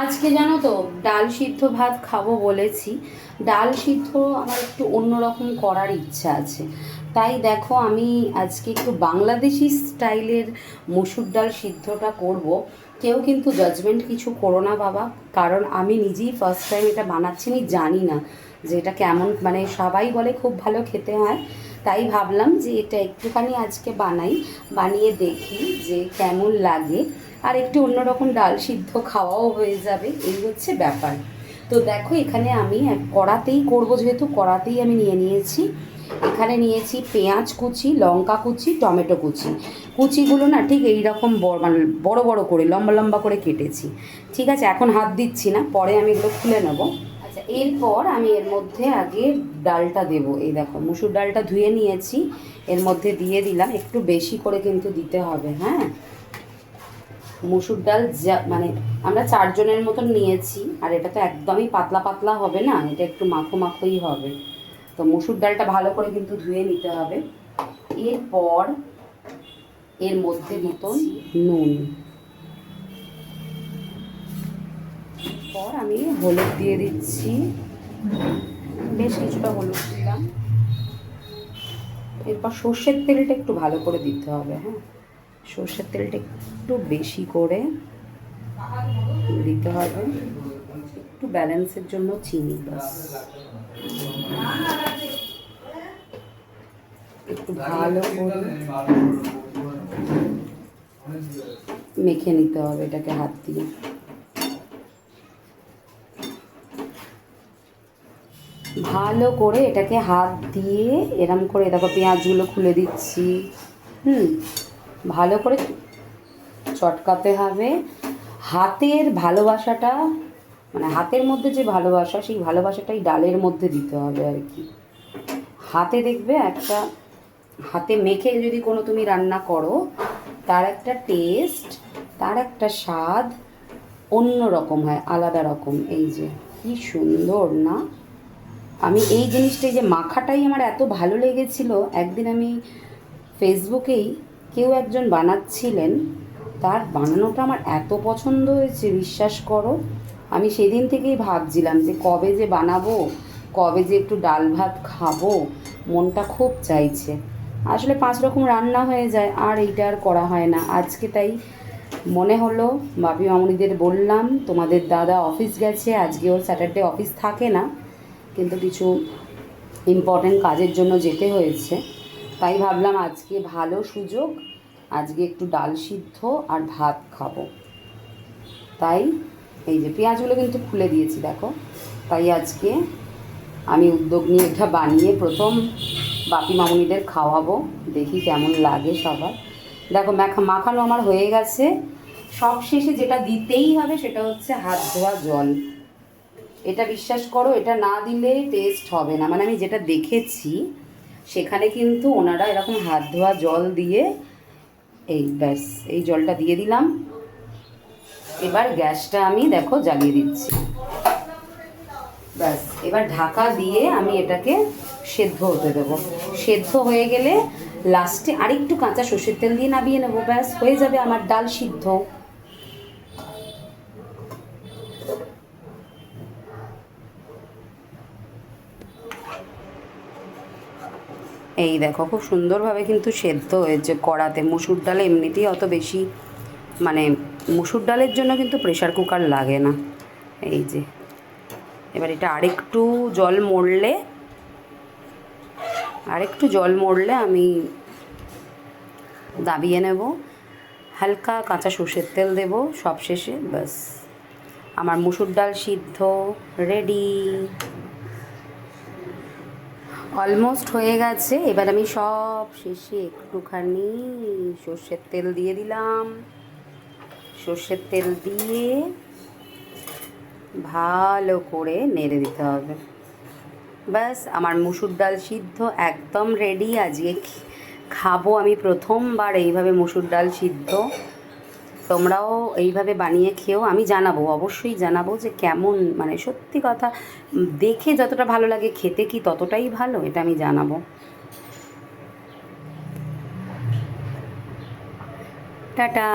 আজকে জানো তো, ডাল সিদ্ধ ভাত খাব বলেছি। ডাল সিদ্ধ আমার একটু অন্যরকম করার ইচ্ছা আছে। তাই দেখো, আমি আজকে একটু বাংলাদেশি স্টাইলের মুসুর ডাল সিদ্ধটা করব। কেউ কিন্তু জাজমেন্ট কিছু করো না বাবা, কারণ আমি নিজেই ফার্স্ট টাইম এটা বানাচ্ছি, আমি জানি না যে এটা কেমন মানে সবাই বলে খুব ভালো খেতে হয়। তাই ভাবলাম যে এটা একটুখানি আজকে বানাই, বানিয়ে দেখি যে কেমন লাগে। আর একটু অন্যরকম ডাল সিদ্ধ খাওয়াও হয়ে যাবে, এই হচ্ছে ব্যাপার। তো দেখো, এখানে আমি কড়াতেই করব, যেহেতু কড়াতেই আমি নিয়ে নিয়েছি। এখানে নিয়েছি পেঁয়াজ কুচি, লঙ্কা কুচি, টমেটো কুচি। কুচিগুলো না ঠিক এই রকম বড় মানে বড় বড় করে, লম্বা লম্বা করে কেটেছি। ঠিক আছে, এখন হাত দিচ্ছি না, পরে আমি এগুলো খুলে নেব। আচ্ছা এরপর আমি এর মধ্যে আগে ডালটা দেব। এই দেখো, মুসুর ডালটা ধুয়ে নিয়েছি। এর মধ্যে দিয়ে দিলাম, একটু বেশি করে কিন্তু দিতে হবে হ্যাঁ? মুসুর ডাল যা মানে আমরা চারজনের মতন নিয়েছি, আর এটা তো একদমই পাতলা পাতলা হবে না, এটা একটু মাখো মাখোই হবে। তো মুসুর ডালটা ভালো করে কিন্তু ধুয়ে নিতে হবে। এরপর এর মধ্যে দিত নুন। পর আমি হলুদ দিয়ে দিচ্ছি। বেশ কিছুটা হলুদ দিলাম। এরপর সর্ষের তেলটা একটু ভালো করে দিতে হবে হ্যাঁ। সর্ষের তেলটা একটু বেশি করে দিতে হবে। একটু ব্যালেন্সের জন্য চিনি বাস। একটু ভালো করে মেখে নিতে হবে এটাকে হাত দিয়ে। ভালো করে এটাকে হাত দিয়ে এরম করে দেখো পেঁয়াজগুলো খুলে দিচ্ছি। হুম। ভালো করে চটকাতে হবে। হাতের ভালোবাসাটা মানে হাতের মধ্যে যে ভালোবাসা, সেই ভালোবাসাটাই ডালের মধ্যে দিতে হবে আর কি। হাতে দেখবে একটা, হাতে মেখে যদি কোনো তুমি রান্না করো, তার একটা টেস্ট তার একটা স্বাদ অন্য রকম হয়, আলাদা রকম। এই যে, কি সুন্দর না? আমি এই জিনিসটাই যে মাখাটাই আমার এত ভালো লেগেছিল। একদিন আমি ফেসবুকেই কেউ একজন বানাচ্ছিলেন, তার বানানোটা আমার এত পছন্দ হয়েছে, বিশ্বাস করো। আমি সেদিন থেকেই ভাবছিলাম যে কবে যে বানাবো, কবে যে একটু ডাল ভাত খাব, মনটা খুব চাইছে। আসলে পাঁচ রকম রান্না হয়ে যায়, আর এইটা আর করা হয় না। আজকে তাই মনে হলো, বাপি মামুনিদের বললাম, তোমাদের দাদা অফিস গেছে, আজকে ওর স্যাটারডে অফিস থাকে না, কিন্তু কিছু ইম্পর্ট্যান্ট কাজের জন্য যেতে হয়েছে। তাই ভাবলাম আজকে ভালো সুযোগ, আজকে একটু ডাল সিদ্ধ আর ভাত খাব। তাই এই যে পেঁয়াজগুলো কিন্তু খুলে দিয়েছি, দেখো। তাই আজকে আমি উদ্যোগ নিয়ে এটা বানিয়ে প্রথম বাপি মামুনিদের খাওয়াবো, দেখি কেমন লাগে সবার। দেখো, মাখা, মাখানো আমার হয়ে গেছে। সব শেষে যেটা দিতেই হবে সেটা হচ্ছে হাত ধোয়া জল। এটা বিশ্বাস করো, এটা না দিলে টেস্ট হবে না। মানে আমি যেটা দেখেছি সেখানে কিন্তু ওনারা এরকম হাত ধোয়া জল দিয়ে, এই ব্যাস, এই জলটা দিয়ে দিলাম। এবার গ্যাসটা আমি দেখো জ্বালিয়ে দিচ্ছি। ব্যাস, এবার ঢাকা দিয়ে আমি এটাকে সেদ্ধ হতে দেবো। সেদ্ধ হয়ে গেলে লাস্টে আরেকটু কাঁচা সর্ষের তেল দিয়ে নামিয়ে নেব। ব্যাস, হয়ে যাবে আমার ডাল সিদ্ধ। এই দেখো, খুব সুন্দরভাবে কিন্তু সেদ্ধ হয়েছে কড়াতে। মুসুর ডাল এমনিতেই অত বেশি মানে মুসুর ডালের জন্য কিন্তু প্রেশার কুকার লাগে না। এই যে, এবার এটা আরেকটু জল মরলে, আরেকটু জল মরলে আমি দাবিয়ে নেব। হালকা কাঁচা সর্ষের তেল দেবো সব শেষে ব্যাস। আমার মুসুর ডাল সিদ্ধ রেডি অলমোস্ট হয়ে গেছে। এবার আমি সব শেষে একটুখানি সর্ষের তেল দিয়ে দিলাম। সর্ষের তেল দিয়ে ভালো করে নেড়ে দিতে হবে। ব্যাস, আমার মুসুর ডাল সিদ্ধ একদম রেডি আজকে খাব আমি প্রথমবার, এইভাবে মুসুর ডাল সিদ্ধ। তোমরাও এইভাবে বানিয়ে খেয়েও আমি জানাব, অবশ্যই জানাব যে কেমন মানে সত্যি কথা দেখে যতটা ভালো লাগে খেতে কি ততটাই ভালো, এটা আমি জানাব। টাটা!